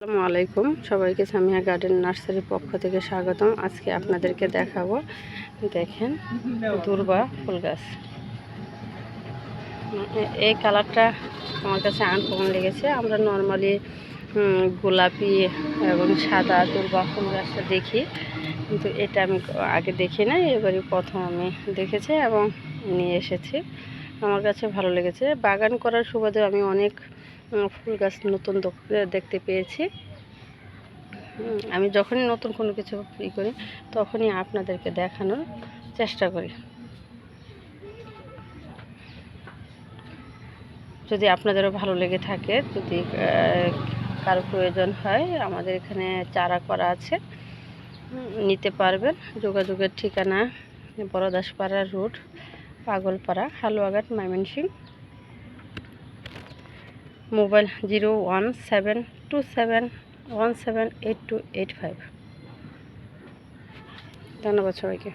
আসসালামু আলাইকুম। সবাইকে সামিয়া গার্ডেন নার্সারির পক্ষ থেকে স্বাগতম। আজকে আপনাদেরকে দেখাবো, দেখেন, দুর্বা ফুল গাছ। এই কালারটা আমার কাছে আনকমন লেগেছে। আমরা নর্মালি গোলাপি এবং সাদা দুর্বা ফুল গাছটা দেখি, কিন্তু এটা আমি আগে দেখি না এবারই প্রথম আমি দেখেছি এবং নিয়ে এসেছি। আমার কাছে ভালো লেগেছে। বাগান করার সুবাদে আমি অনেক ফুল গাছ, নতুন দেখতে পেয়েছি। আমি যখনই নতুন কোনো কিছু ই করি, তখনই আপনাদেরকে দেখানোর চেষ্টা করি। যদি আপনাদেরও ভালো লেগে থাকে, যদি কারও প্রয়োজন হয়, আমাদের এখানে চারা করা আছে। নিতে পারবেন। যোগাযোগের ঠিকানা, Boradaspara road, Pagalpara, Haluaghat Mymensingh mobile zero one seven two seven one seven eight two eight five. ধন্যবাদ সবাইকে।